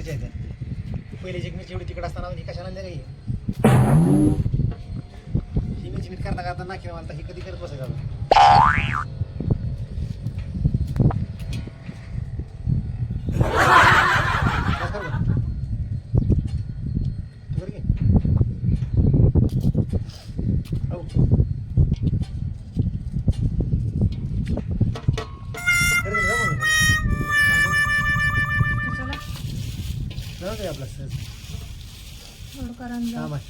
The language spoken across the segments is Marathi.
कमीच आहे पहिली जी मिरची एवढी तिकडे असताना ही कशाला नाही ही मिरची मीठ करता करता नाकी मला ही कधी करत बसायचं जाऊ दे आपला हा. बाय.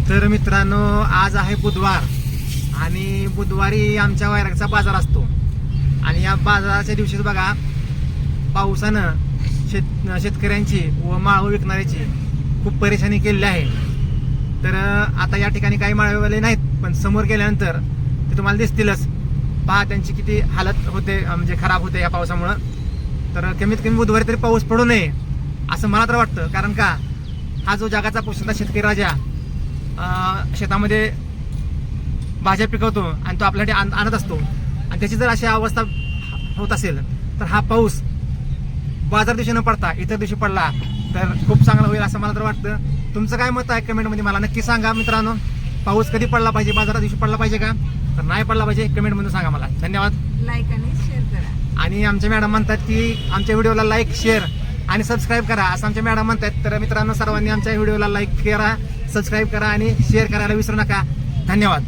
तर मित्रांनो आज आहे बुधवार आणि बुधवारी आमच्या वैरागचा बाजार असतो आणि या बाजाराच्या दिवशीच बघा पावसानं शेत शेतकऱ्यांची व माळव विकणाऱ्याची खूप परेशानी केलेली आहे तर आता या ठिकाणी काही माळवेवाले नाहीत पण समोर गेल्यानंतर ते तुम्हाला दिसतीलच पहा त्यांची किती हालत होते म्हणजे खराब होते या पावसामुळं. तर कमीत कमी बुधवारी तरी पाऊस पडू नये असं मला तर वाटतं. कारण का? हा जो जगाचा पोषणा शेतकरी राजा शेतामध्ये भाज्या पिकवतो आणि तो आपल्यासाठी आण- आणत असतो. आणि त्याची जर अशी अवस्था होत असेल तर हा पाऊस बाजार दिवशी न पडता इतर दिवशी पडला तर खूप चांगला होईल असं मला तर वाटतं. तुमचं काय मत आहे कमेंटमध्ये मला नक्की सांगा मित्रांनो. पाऊस कधी पडला पाहिजे? बाजारात दिवशी पडला पाहिजे का? तर नाही पडला पाहिजे कमेंटमध्ये सांगा मला. धन्यवाद. लाईक आणि शेअर करा. आणि आमच्या मॅडम म्हणतात की आमच्या व्हिडिओला लाईक शेअर आणि सबस्क्राईब करा. असं आमच्या मॅडम म्हणतात. तर मित्रांनो सर्वांनी आमच्या व्हिडिओला लाईक करा सबस्क्राईब करा आणि शेअर करायला विसरू नका. धन्यवाद.